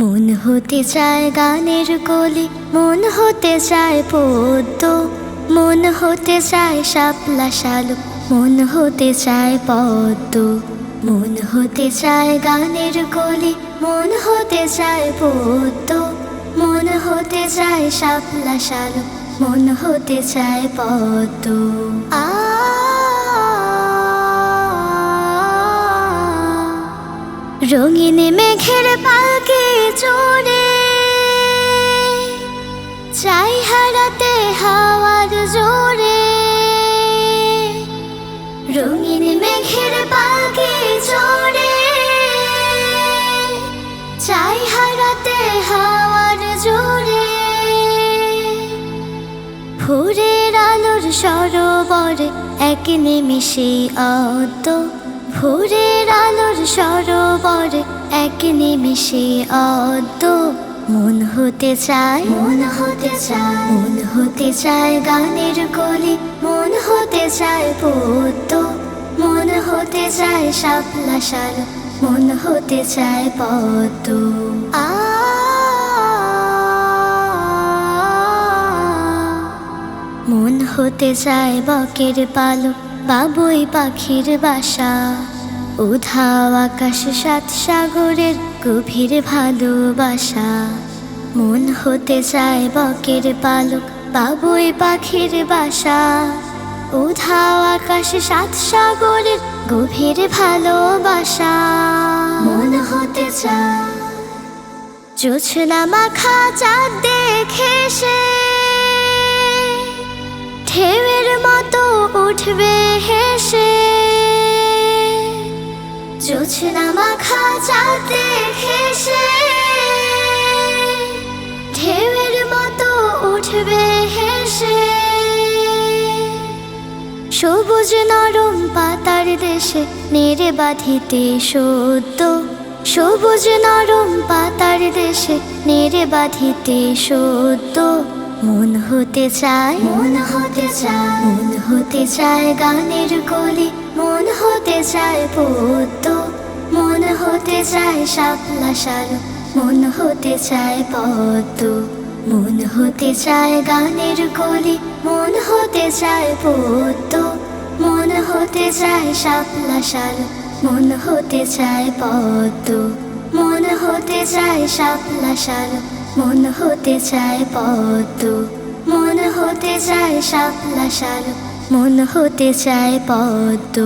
মন হতে চায় গানের কলি, মন হতে চায় পদ্ম, মন হতে চায় শাপলা শালু, মন হতে চায় পদ্ম, মন হতে চায় গানের কলি, মন হতে চায় পদ্ম, মন হতে চায় শাপলা শালু, মন হতে চায় পদ্ম। আ রঙিন মেঘের পাকে চড়ে। চাই হারাতে হাওয়ার জোরে। রঙিন মেঘের পাকে চড়ে। চাই হারাতে হাওয়ার জোরে। ভোরের আলোর সরোবরে এক নিমিষে অত ভোরের আলোর সরোবরে এক নিমিষে অত মন হতে চায়। মন হতে চায়। মন হতে চায় গানের কলি মন হতে চায় পদ্ম মন হতে চায় শাপলা শাল মন হতে চায় পদ্ম। আ মন হতে চায় বকের পালক বাবুই পাখির বাসা। উধাও আকাশ সাত সাগরের গভীর ভালোবাসা। মন হতে চায় বকের পালক, বাবুই পাখির বাসা। উধাও আকাশ সাত সাগরের গভীর ভালোবাসা। মন হতে চায় জোছনা মাখা চাঁদ দেখে সে। ঢেউয়ের মতো উঠবে হেসে জোছনা মাখা চাঁদ দেখে সে ঢেউয়ের মতো উঠবে হেসে। সবুজ নরম পাতার দেশে নেড়ে বাঁধিতে সদ্য। সবুজ নরম পাতার দেশে নেড়ে বাঁধিতে সদ্য। মন হতে চায়, মন হতে চায়, মন হতে চায় গানের কলি মন হতে চায় পদ্ম। মন হতে চায় শাপলা শালু মন হতে চায় পদ্ম মন হতে চায় গানের কলি মন হতে চায় পদ্ম মন হতে চায় শাপলা শালু মন হতে চায় পদ্ম মন হতে চায় শাপলা শালু মন হতে চায় পদ্ম মন হতে চায় শাপলা শালু মন হতে চায় পদ্ম